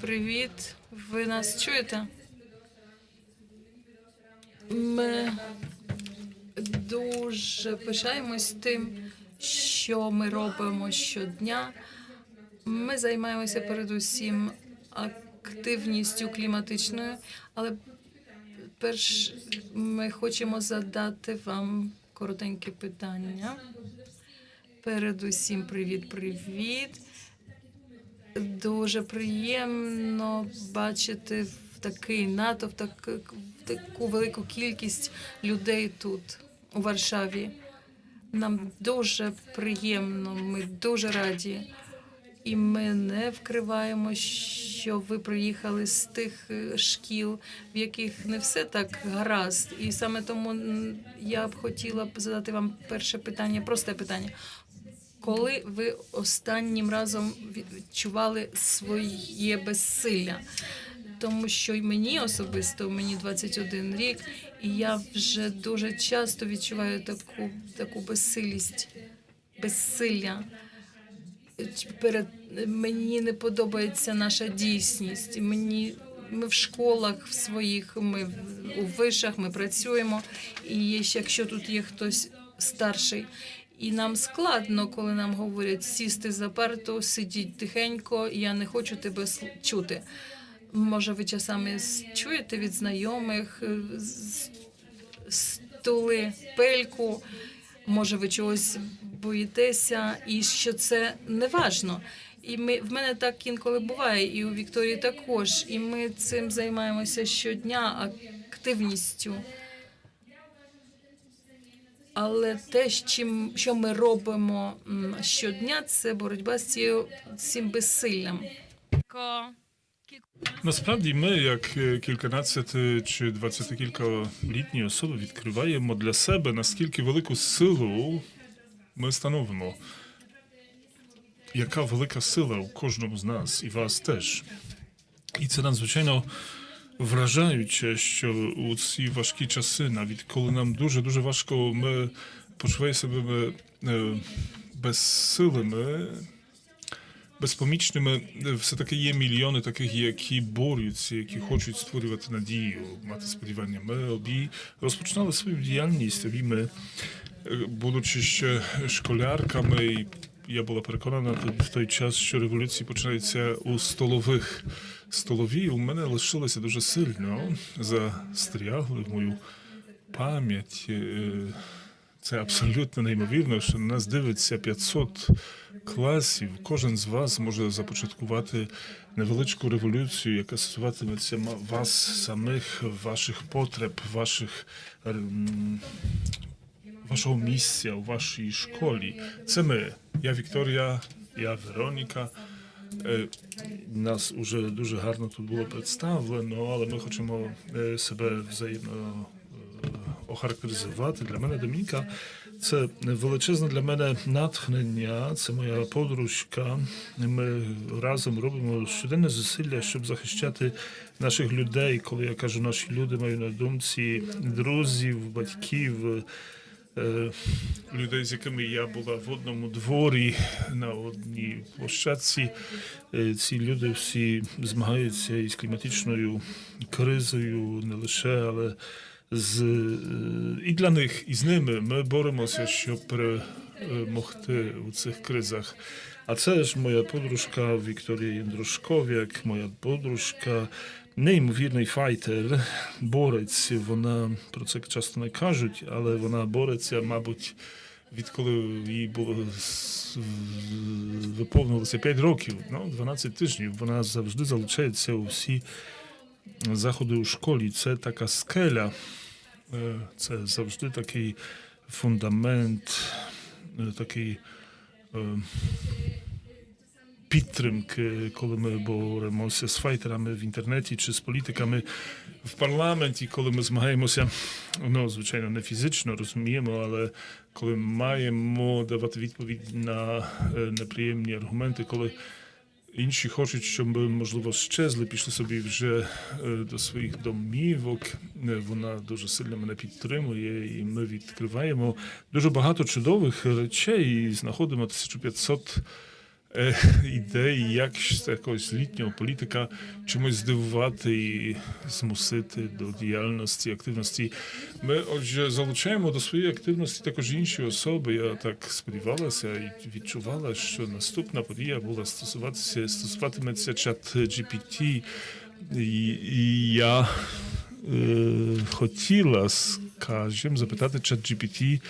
Привіт, привіт. Ви нас чуєте? Ми дуже пишаємось тим, що ми робимо щодня. Ми займаємося передусім активністю кліматичною, але перш ми хочемо задати вам коротеньке питання. Передусім, привіт, привіт. Дуже приємно бачити в такий натовп, так, таку велику кількість людей тут, у Варшаві. Нам дуже приємно, ми дуже раді. І ми не вкриваємо, що ви приїхали з тих е, шкіл, в яких не все так гаразд. І саме тому я б хотіла задати вам перше питання, просте питання. Коли ви останнім разом відчували своє безсилля? Тому що й мені особисто мені 21 рік, і я вже дуже часто відчуваю таку, таку безсилість, безсилля. Перед мені не подобається наша дійсність. Мені ми в школах в своїх, ми у вишах, ми працюємо. І якщо тут є хтось старший, і нам складно, коли нам говорять сісти за парту, сидіть тихенько, я не хочу тебе чути. Може, ви часами чуєте від знайомих е, стули, пельку, може, ви чогось боїтеся, і що це не важно. І ми в мене так інколи буває, і у Вікторії також. І ми цим займаємося щодня активністю. Але те, чим що ми робимо щодня, це боротьба з цим безсиллям. Насправді ми, як е, кільканадцяти чи двадцятикількалітні особи, відкриваємо для себе наскільки велику силу ми становимо. Яка велика сила у кожному з нас і вас теж. І це надзвичайно вражаюче, що у ці важкі часи, навіть коли нам дуже дуже важко, ми почуваємо себе е, безсилими, безпомічними е, все-таки є мільйони таких, які борються, які хочуть створювати надію, мати сподівання. Ми обі розпочинали свою діяльність, обі ми, е, будучи ще школярками, і я була переконана в той час, що революції починаються у столових. Столові у мене лишилося дуже сильно, застрягли в мою пам'ять. Е, Це абсолютно неймовірно, що на нас дивиться 500 класів. Кожен з вас може започаткувати невеличку революцію, яка стосуватиметься вас самих, ваших потреб, ваших ем, вашого місця у вашій школі. Це ми. Я Вікторія, я Вероніка. Е, Нас уже дуже гарно тут було представлено, але ми хочемо е, себе взаємно е, охарактеризувати. Для мене Домініка це величезне для мене натхнення. Це моя подружка. Ми разом робимо щоденне зусилля, щоб захищати наших людей. Коли я кажу наші люди, маю на думці друзів, батьків. Е, Людей, з якими я була в одному дворі на одній площадці, Е, ці люди всі змагаються із кліматичною кризою, не лише, але з е, і для них, і з ними ми боремося, щоб перемогти у цих кризах. А це ж моя подружка Вікторія Єндрушков'як, моя подружка, неймовірний файтер, борець. Вона про це часто не кажуть, але вона бореться, мабуть, відколи їй було виповнилося 5 років, ну, 12 тижнів. Вона завжди залучається у всі заходи у школі. Це така скеля, е, це завжди такий фундамент, е, такий е, підтримки, коли ми боремося з файтерами в інтернеті чи з політиками в парламенті, коли ми змагаємося, ну, звичайно, не фізично розуміємо, але коли маємо давати відповідь на е, неприємні аргументи, коли інші хочуть, щоб можливо, щезли, пішли собі вже е, до своїх домівок. Е, Вона дуже сильно мене підтримує, і ми відкриваємо дуже багато чудових речей і знаходимо 1500 е, ідеї, як якогось літнього політика чимось здивувати і змусити до діяльності, активності. Ми, отже, залучаємо до своєї активності також інші особи. Я так сподівалася і відчувала, що наступна подія була стосуватися стосуватиметься чат GPT. І, і я е, хотіла, скажімо, запитати чат GPT,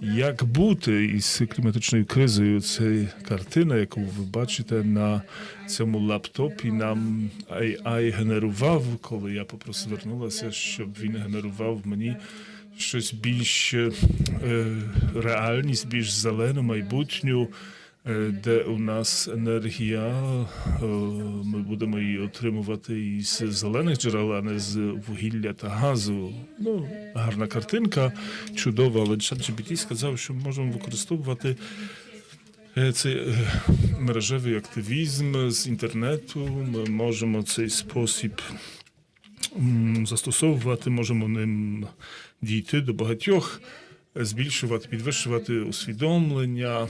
як бути із кліматичною кризою. Це картина, яку ви бачите на цьому лаптопі, нам AI генерував, коли я попросив звернулася, щоб він генерував мені щось більш е, реальність, більш зелену майбутню. Е, Де у нас енергія, е, ми будемо її отримувати із зелених джерел, а не з вугілля та газу. Ну, гарна картинка, чудова, але ChatGPT сказав, що ми можемо використовувати е, цей мережевий активізм з інтернету. Ми можемо цей спосіб застосовувати, можемо ним дійти до багатьох, збільшувати, підвищувати усвідомлення.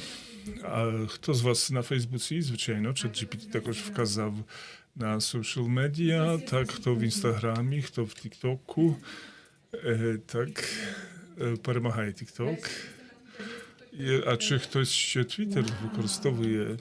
А хто з вас на Фейсбуці, звичайно, чи GPT також вказав на social медіа, так, хто в Інстаграмі, хто в Тіктоку. Е, так, е, перемагає Тікток. Є- А чи хтось ще Твіттер використовує?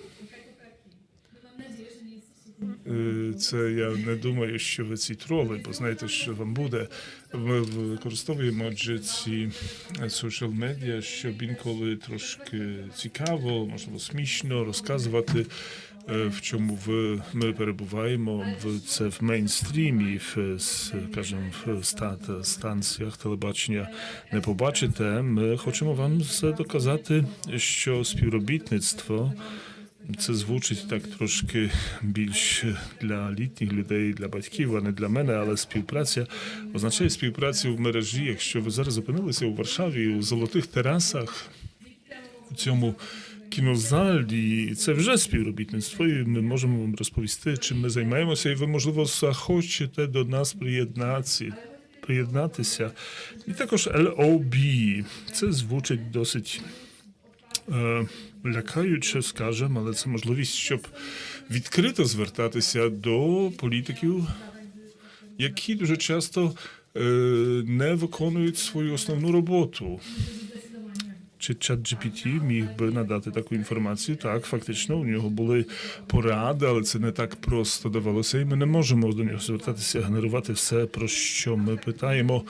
Е, Це я не думаю, що ви ці троли, бо знаєте, що вам буде. Ми використовуємо отже ці social медіа, щоб інколи трошки цікаво, можливо, смішно розказувати, е, в чому ви, ми перебуваємо. В це в мейнстрімі, в скажімо, в стат, станціях телебачення не побачите. Ми хочемо вам це доказати, що співробітництво. Це звучить так трошки більш для літніх людей, для батьків, а не для мене, але співпраця означає співпрацю в мережі. Якщо ви зараз опинилися у Варшаві у золотих терасах у цьому кінозалі, це вже співробітництво, і ми можемо вам розповісти, чим ми займаємося, і ви, можливо, захочете до нас приєднатися. Приєднатися. І також LOB. Це звучить досить е, лякаюче, скажемо, але це можливість, щоб відкрито звертатися до політиків, які дуже часто е, не виконують свою основну роботу. Чи чат GPT міг би надати таку інформацію? Так, фактично, у нього були поради, але це не так просто давалося, і ми не можемо до нього звертатися, генерувати все, про що ми питаємо.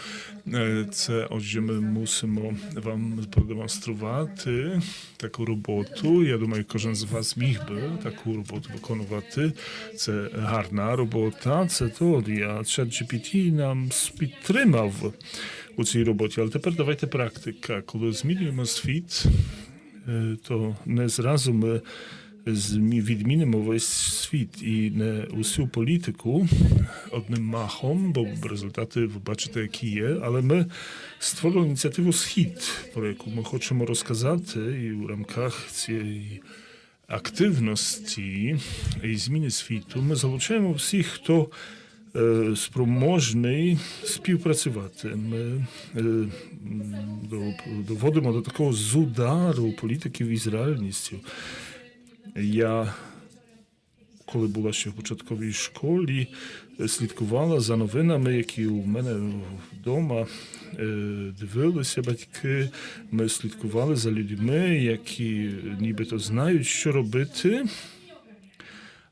Е, Це, отже, ми мусимо вам продемонструвати таку роботу. Я думаю, кожен з вас міг би таку роботу виконувати. Це гарна робота. Це теорія. Чат GPT нам підтримав у цій роботі. Але тепер давайте практика. Коли змінюємо світ, е, то не зразу ми відмінимо весь світ і не усю політику одним махом, бо результати ви бачите, які є. Але ми створили ініціативу Схід, про яку ми хочемо розказати, і у рамках цієї активності і зміни світу ми залучаємо всіх, хто спроможний співпрацювати. Ми е, доводимо до такого зудару політиків із реальністю. Я, коли була ще в початковій школі, е, слідкувала за новинами, які у мене вдома е, дивилися батьки. Ми слідкували за людьми, які нібито знають, що робити.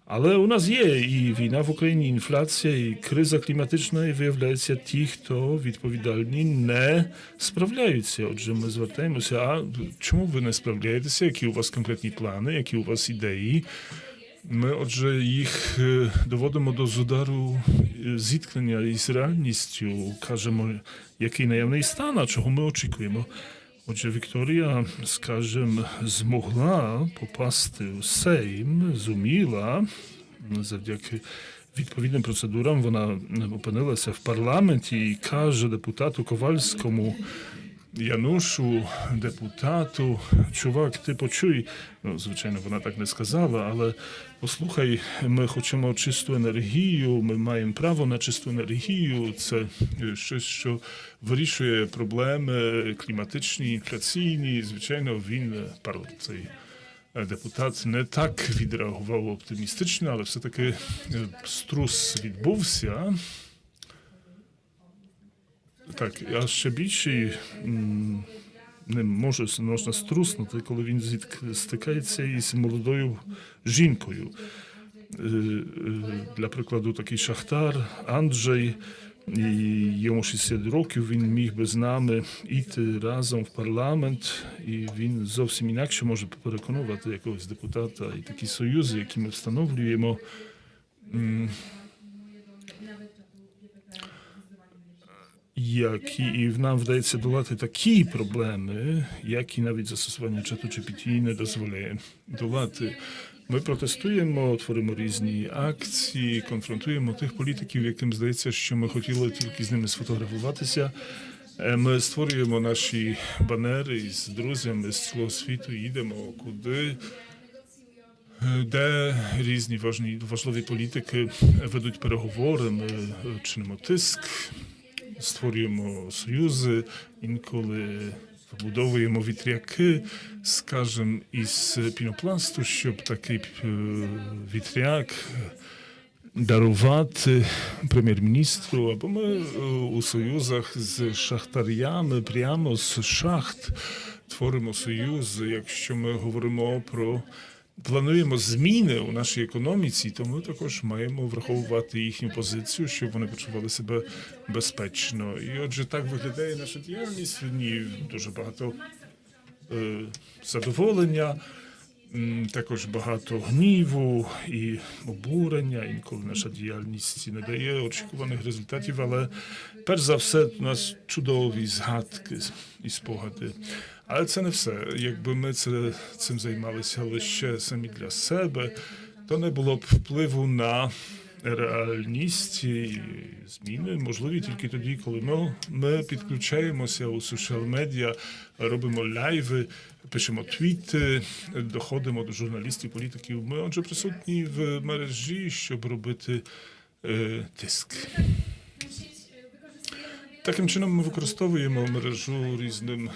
Але у нас є і війна в Україні, інфляція, і криза кліматична, і виявляється, ті, хто відповідальні, не справляються. Отже, ми звертаємося. А чому ви не справляєтеся? Які у вас конкретні плани, які у вас ідеї? Ми, отже, їх доводимо до зудару зіткнення із реальністю, кажемо, який наявний стан, а чого ми очікуємо. Отже, Вікторія, скажімо, змогла попасти у Сейм, зуміла завдяки відповідним процедурам. Вона опинилася в парламенті і каже депутату Ковальському. Янушу, депутату, чувак, ти почуй. Ну, звичайно, вона так не сказала, але послухай, ми хочемо чисту енергію, ми маємо право на чисту енергію. Це е, щось, що вирішує проблеми кліматичні, інфляційні. Звичайно, він е, цей е, депутат не так відреагував оптимістично, але все-таки е, струс відбувся. Так, а ще більший не може можна струснути, коли він зітк- стикається із молодою жінкою. Е, е, Для прикладу, такий шахтар Анджей, і йому 60 років, він міг би з нами йти разом в парламент, і він зовсім інакше може переконувати якогось депутата. І такі союзи, які ми встановлюємо, які і нам вдається долати такі проблеми, які навіть застосування чату GPT не дозволяє долати. Ми протестуємо, творимо різні акції, конфронтуємо тих політиків, яким здається, що ми хотіли тільки з ними сфотографуватися. Е, Ми створюємо наші банери із друзями з цілого світу, їдемо куди, е, де різні важні, важливі політики ведуть переговори, ми е, чинимо тиск, створюємо союзи, інколи вибудовуємо вітряки, скажімо, із пінопласту, щоб такий е, вітряк дарувати прем'єр-міністру, або ми е, у союзах з шахтарями прямо з шахт творимо союз, якщо ми говоримо про. Плануємо зміни у нашій економіці, то ми також маємо враховувати їхню позицію, щоб вони почували себе безпечно. І отже, так виглядає наша діяльність. В ній дуже багато е, задоволення, також багато гніву і обурення. Інколи наша діяльність не дає очікуваних результатів, але перш за все у нас чудові згадки і спогади. Але це не все. Якби ми це, цим займалися лише самі для себе, то не було б впливу на реальність і зміни можливі тільки тоді, коли ми, ми підключаємося у соціал медіа, робимо лайви, пишемо твіти, доходимо до журналістів, політиків. Ми отже присутні в мережі, щоб робити е, тиск. Таким чином ми використовуємо мережу різним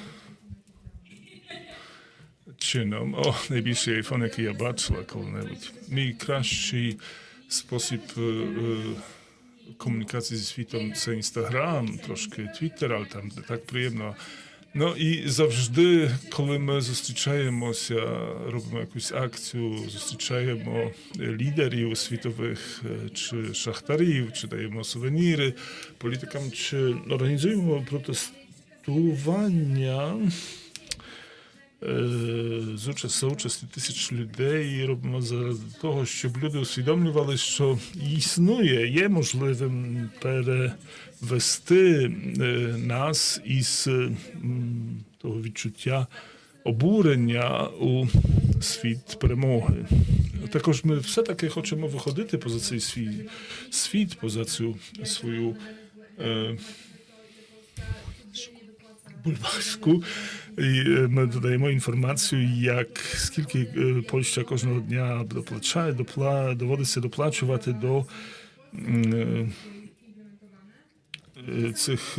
чином. О, найбільший айфон, який я бачила коли-небудь. Мій кращий спосіб е, е, комунікації зі світом це інстаграм, трошки твіттер, але там не так приємно. Ну і завжди, коли ми зустрічаємося, робимо якусь акцію, зустрічаємо лідерів світових е, чи шахтарів, чи даємо сувеніри політикам, чи організуємо протестування е, з участь соучасті тисяч людей робимо заради того, щоб люди усвідомлювали, що існує, є можливим перевести е, нас із того відчуття обурення у світ перемоги. Також ми все-таки хочемо виходити поза цей свій світ, поза цю свою. Е, бульбашку. Ми додаємо інформацію, як скільки Польща кожного дня доплачає, допла, доводиться доплачувати до цих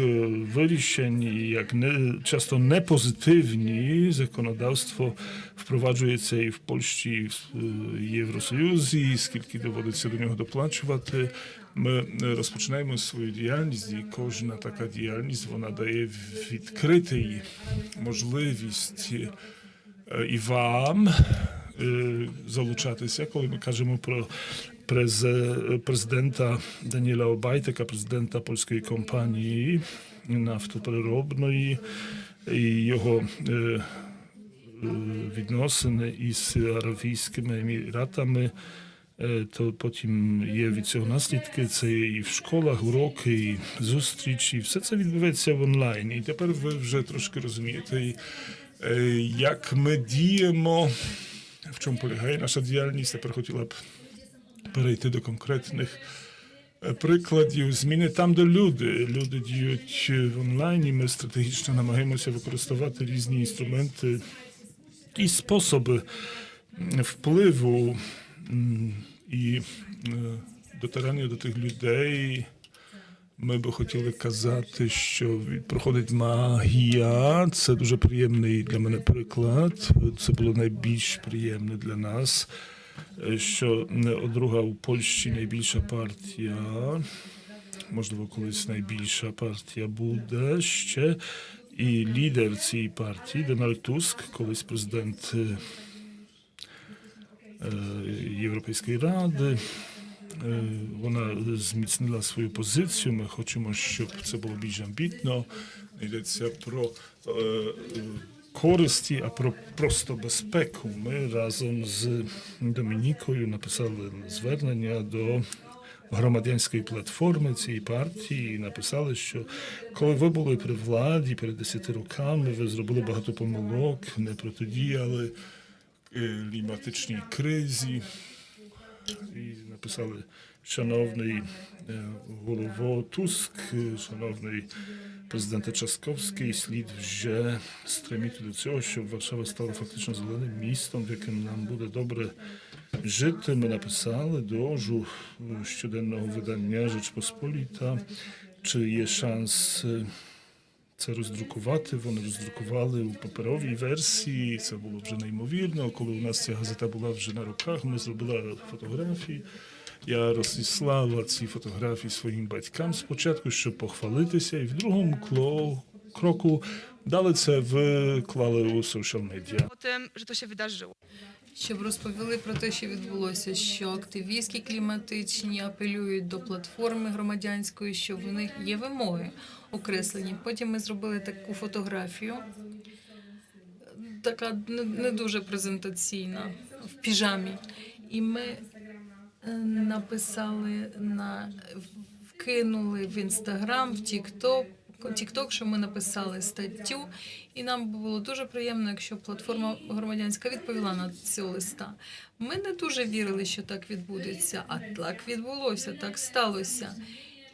вирішень, як не, часто непозитивні законодавство впроваджується і в Польщі, і в Євросоюзі, скільки доводиться до нього доплачувати. Ми е, розпочинаємо свою діяльність, і кожна така діяльність вона дає відкритий можливість е, і вам е, залучатися, коли ми кажемо про президента Даніела Обайтека, президента польської компанії нафтопереробної, і його відносини із Аравійськими Еміратами. То потім є від цього наслідки. Це і в школах, уроки, і зустрічі. Все це відбувається в онлайн. І тепер ви вже трошки розумієте, як ми діємо, в чому полягає наша діяльність. Тепер хотіла б перейти до конкретних прикладів. Зміни там, де люди. Люди діють в онлайні. Ми стратегічно намагаємося використовувати різні інструменти і способи впливу і е, дотирання до тих людей. Ми би хотіли казати, що проходить магія. Це дуже приємний для мене приклад. Це було найбільш приємне для нас, е, що не друга у Польщі найбільша партія. Можливо, колись найбільша партія буде ще. І лідер цієї партії Дональд Туск, колись президент е, е, Європейської ради. Е, Вона зміцнила свою позицію. Ми хочемо, щоб це було більш амбітно. Йдеться про е, е, користі, а про просто безпеку. Ми разом з Домінікою написали звернення до громадянської платформи цієї партії і написали, що коли ви були при владі перед 10 роками, ви зробили багато помилок, не протидіяли е, кліматичній кризі. І написали шановний е, голово Туск, е, шановний президенте Часкowski, слід вже стреміти до цього, щоб Варшава стала фактично зеленим містом, в яким нам буде добре жити. Ми написали до жу- щоденного видання Rzeczpospolita, чи є шанс е, це роздрукувати. Вони роздрукували у паперовій версії. Це було вже неймовірно. Коли у нас ця газета була вже на руках, ми зробили фотографії. Я розіслала ці фотографії своїм батькам спочатку, щоб похвалитися, і в другому кло- кроку дали це виклали у social media. o tym, że to się wydarzyło. Щоб розповіли про те, що відбулося, що активістські кліматичні апелюють до платформи громадянської, що в них є вимоги окреслені. Потім ми зробили таку фотографію, така не, не дуже презентаційна в піжамі. І ми е, написали на вкинули в інстаграм, в Тікток. Тікток, що ми написали статтю, і нам було дуже приємно, якщо платформа громадянська відповіла на цього листа. Ми не дуже вірили, що так відбудеться, а так відбулося, так сталося.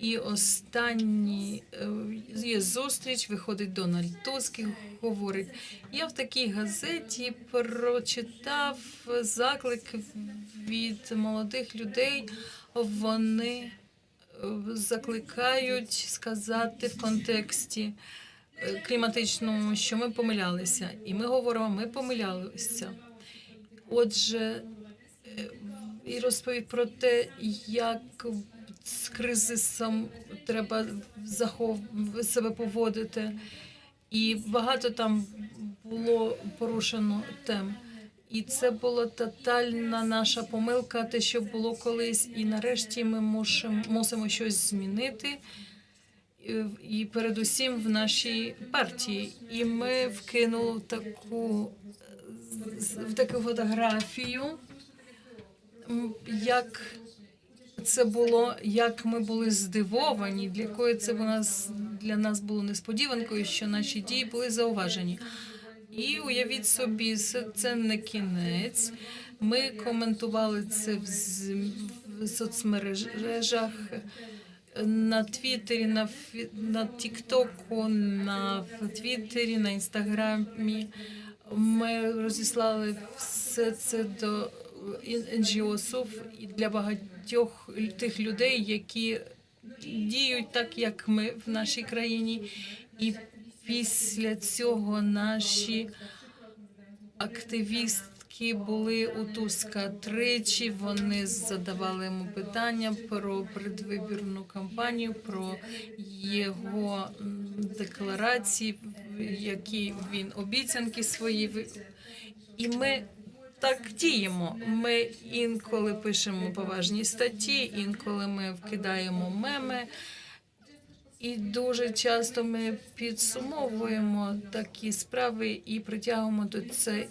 І останній е, є зустріч, виходить Дональд Туск і говорить: я в такій газеті прочитав заклик від молодих людей. Вони закликають сказати в контексті е, кліматичному, що ми помилялися. І ми говоримо, ми помилялися. Отже, е, і розповідь про те, як з кризисом треба захов... себе поводити. І багато там було порушено тем. І це була тотальна наша помилка, те, що було колись. І нарешті ми мусимо, мусимо щось змінити. І- І передусім в нашій партії. І ми вкинули таку, е, в таку фотографію, як це було, як ми були здивовані, для якої це для нас було несподіванкою, що наші дії були зауважені. І уявіть собі, це- не кінець. Ми коментували це в, соцмережах на Твіттері, на, на Тіктоку, на Твіттері, на Інстаграмі. Ми розіслали все це до НГОСів і для багатьох тих людей, які діють так, як ми в нашій країні. І після цього наші активістки були у Туска тричі. Вони задавали йому питання про предвибірну кампанію, про його декларації, які він обіцянки свої. І ми так діємо. Ми інколи пишемо поважні статті, інколи ми вкидаємо меми. І дуже часто ми підсумовуємо такі справи і притягуємо до це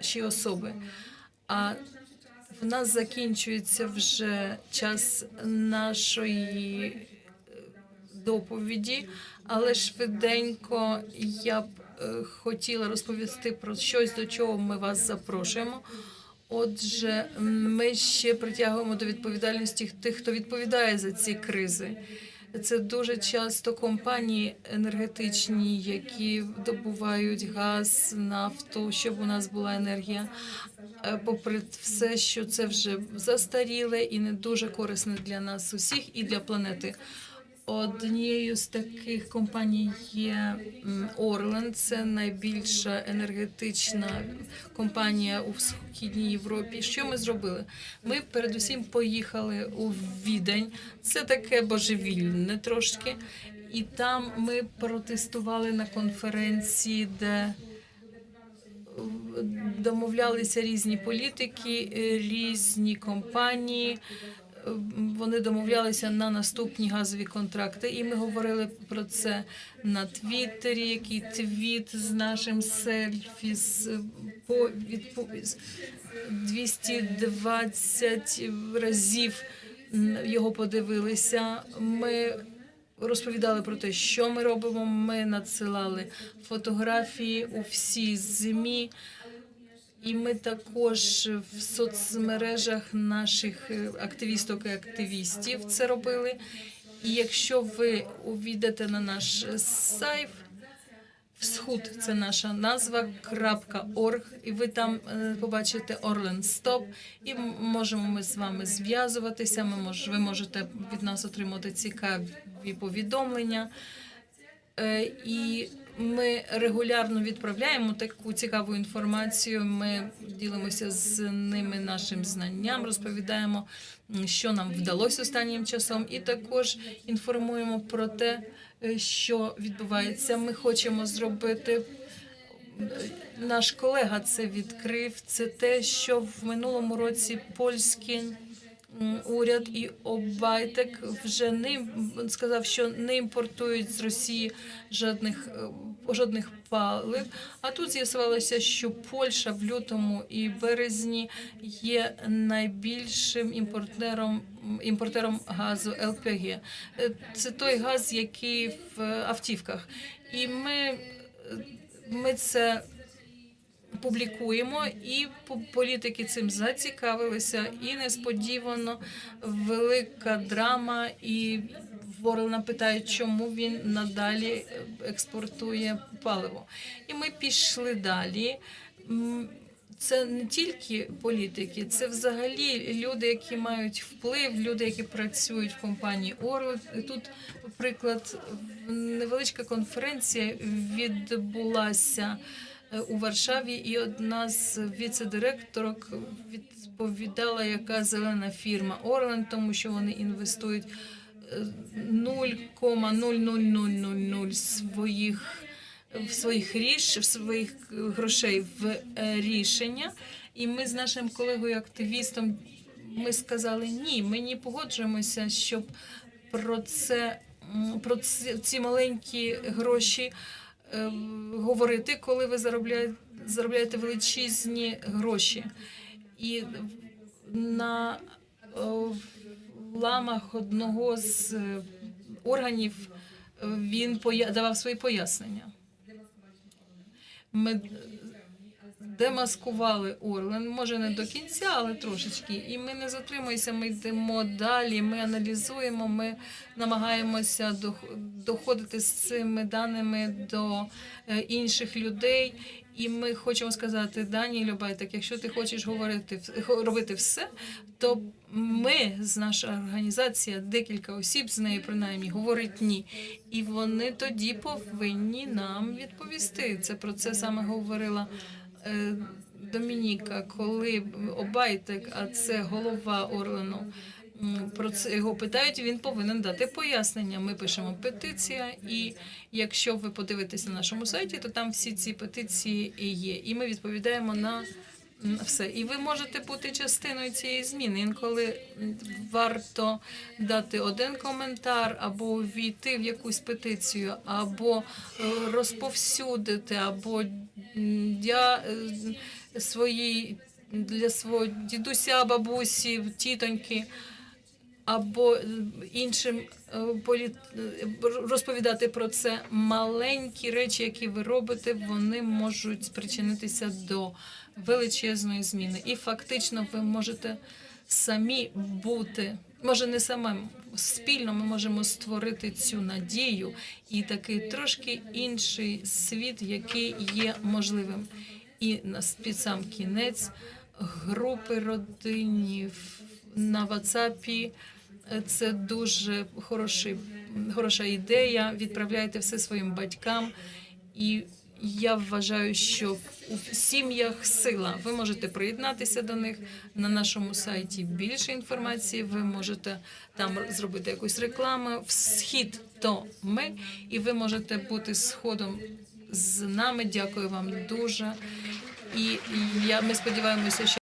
ще особи. А в нас закінчується вже час нашої е, доповіді, але швиденько я б е, хотіла розповісти про щось, до чого ми вас запрошуємо. Отже, ми ще притягуємо до відповідальності тих, хто відповідає за ці кризи. Це дуже часто компанії енергетичні, які добувають газ, нафту, щоб у нас була енергія. е, попри все, що це вже застаріле і не дуже корисне для нас усіх і для планети. Однією з таких компаній є Орленд. Це найбільша енергетична компанія у східній Європі. Що ми зробили? Ми передусім поїхали у Відень. Це таке божевільне трошки. І там ми протестували на конференції, де домовлялися різні політики, різні компанії. Вони домовлялися на наступні газові контракти, і ми говорили про це на Твіттері, який твіт з нашим селфі з по від по- 220 разів його подивилися. Ми розповідали про те, що ми робимо. Ми надсилали фотографії у всі ЗМІ. І ми також в соцмережах наших е, активісток і активістів це робили. І якщо ви увійдете на наш сайт, Всхуд це наша назва .org, і ви там е, побачите Orlen Stop, і можемо ми з вами зв'язуватися. Ми мож, ви можете від нас отримати цікаві повідомлення. Е, І ми регулярно відправляємо таку цікаву інформацію. Ми ділимося з ними нашим знанням, розповідаємо, що нам вдалося останнім часом, і також інформуємо про те, е, що відбувається. Ми хочемо зробити. Наш колега це відкрив. Це те, що в минулому році польський м, уряд і Обайтек вже не сказав, що не імпортують з Росії жодних е, жодних палив. А тут з'ясувалося, що Польща в лютому і березні є найбільшим імпортером імпортером газу ЛПГ. Е, Це той газ, який в автівках. І ми, е, ми це публікуємо, і по- політики цим зацікавилися. І несподівано велика драма. І Ворлена питають, чому він надалі е, експортує паливо. І ми пішли далі. Це не тільки політики, це взагалі люди, які мають вплив, люди, які працюють в компанії Орло. Тут, приклад, невеличка конференція відбулася у Варшаві, і одна з віце-директорок відповідала, яка зелена фірма Орлен, тому що вони інвестують е, 0,00000 своїх в своїх ріш, в своїх е, грошей в е, рішення. І ми з нашим колегою активістом ми сказали ні, ми не погоджуємося, щоб про це про ці маленькі гроші е, говорити, коли ви заробляєте, заробляєте величезні гроші. І на е, ламах одного з е, органів е, він давав свої пояснення. Демаскували Орлен, може не до кінця, але трошечки. І ми не затримуємося, ми йдемо далі, ми аналізуємо, ми намагаємося дох- доходити з цими даними до е, інших людей. І ми хочемо сказати, Дані Любайтик, якщо ти хочеш говорити робити все, то ми з наша організація, декілька осіб з нею принаймні говорить ні. І вони тоді повинні нам відповісти. Це про це саме говорила Домініка, коли Обайтек, а це голова Орлену. Про це його питають, він повинен дати пояснення. Ми пишемо петиція, і якщо ви подивитесь на нашому сайті, то там всі ці петиції і є. І ми відповідаємо на все. І ви можете бути частиною цієї зміни. Інколи варто дати один коментар, або увійти в якусь петицію, або е, розповсюдити, або я е, своїй для свого дідуся, бабусі, тітоньки. Або е, іншим е, е, розповідати про це маленькі речі, які ви робите, вони можуть спричинитися до величезної зміни. І фактично ви можете самі бути, може не самим, спільно ми можемо створити цю надію і такий трошки інший світ, який є можливим. І на сам кінець групи родинів на WhatsApp. Це дуже хороший, хороша ідея. Відправляйте все своїм батькам. І я вважаю, що у сім'ях сила. Ви можете приєднатися до них на нашому сайті. Більше інформації. Ви можете там зробити якусь рекламу. Схід то ми, і ви можете бути сходом з нами. Дякую вам дуже. І я ми сподіваємося, що